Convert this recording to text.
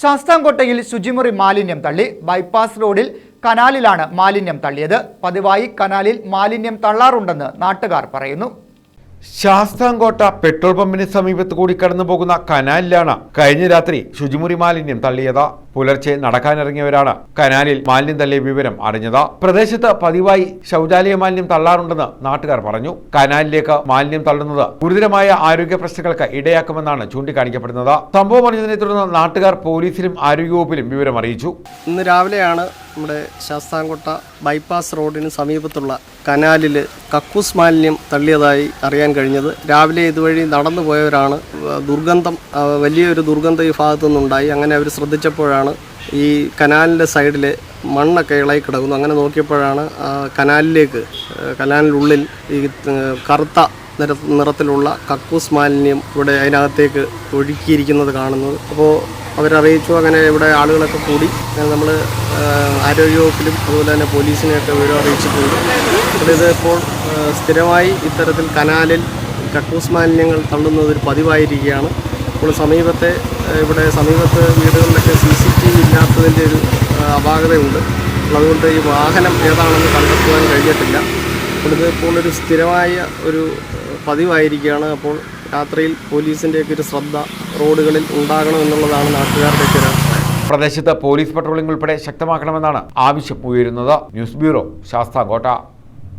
ശാസ്താംകോട്ടയിൽ ശുചിമുറി മാലിന്യം തള്ളി. ബൈപ്പാസ് റോഡിൽ കനാലിലാണ് മാലിന്യം തള്ളിയത്. പതിവായി കനാലിൽ മാലിന്യം തള്ളാറുണ്ടെന്ന് നാട്ടുകാർ പറയുന്നു. ശാസ്താംകോട്ട പെട്രോൾ പമ്പിന് സമീപത്ത് കൂടി കടന്നു പോകുന്ന കനാലിലാണ് കഴിഞ്ഞ രാത്രി ശുചിമുറി മാലിന്യം തള്ളിയത്. പുലർച്ചെ നടക്കാനിറങ്ങിയവരാണ്. കനാലിൽ മാലിന്യം തള്ളിയ വിവരം അറിഞ്ഞത്. പ്രദേശത്ത് പതിവായി ശൗചാലയ മാലിന്യം തള്ളാറുണ്ടെന്ന് നാട്ടുകാർ പറഞ്ഞു. കനാലിലേക്ക് മാലിന്യം തള്ളുന്നത് ഗുരുതരമായ ആരോഗ്യ പ്രശ്നങ്ങൾക്ക് ഇടയാക്കുമെന്നാണ് ചൂണ്ടിക്കാണിക്കപ്പെടുന്നത്. സംഭവം അറിഞ്ഞതിനെ തുടർന്ന് നാട്ടുകാർ പോലീസിലും ആരോഗ്യവകുപ്പിലും വിവരം അറിയിച്ചു. ഇന്ന് രാവിലെയാണ് നമ്മുടെ ശാസ്താംകോട്ട ബൈപ്പാസ് റോഡിന് സമീപത്തുള്ള കനാലിൽ കക്കൂസ് മാലിന്യം തള്ളിയതായി അറിയാൻ കഴിഞ്ഞത്. രാവിലെ ഇതുവഴി നടന്നു പോയവരാണ് ദുർഗന്ധം വലിയൊരു ദുർഗന്ധ ഈ നിന്നുണ്ടായി അങ്ങനെ അവർ ശ്രദ്ധിച്ചപ്പോഴാണ് ഈ കനാലിന്റെ സൈഡിൽ മണ്ണൊക്കെ ഇളകി കിടക്കുന്നു. അങ്ങനെ നോക്കിയപ്പോഴാണ് കനാലിലേക്ക് കനാലിനുള്ളിൽ ഈ കറുത്ത നിര നിറത്തിലുള്ള കക്കൂസ് മാലിന്യം ഇവിടെ അതിനകത്തേക്ക് ഒഴുക്കിയിരിക്കുന്നത് കാണുന്നത് അപ്പോൾ അവരറിയിച്ചു. അങ്ങനെ ഇവിടെ ആളുകളൊക്കെ കൂടി നമ്മൾ ആരോഗ്യവകുപ്പിലും അതുപോലെ തന്നെ പോലീസിനെയൊക്കെ വിവരം അറിയിച്ചിട്ടുണ്ട്. അപ്പോൾ ഇതിപ്പോൾ സ്ഥിരമായി ഇത്തരത്തിൽ കനാലിൽ കക്കൂസ് മാലിന്യങ്ങൾ തള്ളുന്നത് ഒരു പതിവായിരിക്കുകയാണ്. അപ്പോൾ സമീപത്തെ ഇവിടെ സമീപത്ത് വീടുകളിലൊക്കെ സി സി അപ്പോൾ അതുകൊണ്ട് ഈ വാഹനം ഏതാണെന്ന് കണ്ടെത്തുവാൻ കഴിഞ്ഞിട്ടില്ല. ഇത് ഇപ്പോൾ ഒരു സ്ഥിരമായ ഒരു പതിവായിരിക്കുകയാണ്. അപ്പോൾ രാത്രിയിൽ പോലീസിന്റെയൊക്കെ ഒരു ശ്രദ്ധ റോഡുകളിൽ ഉണ്ടാകണം എന്നുള്ളതാണ് നാട്ടുകാരുടെയൊക്കെ ഒരു പ്രദേശത്ത് പോലീസ് പട്രോളിംഗ് ഉൾപ്പെടെ ശക്തമാക്കണമെന്നാണ് ആവശ്യം ഉയരുന്നത്. News bureau Sasthamkotta.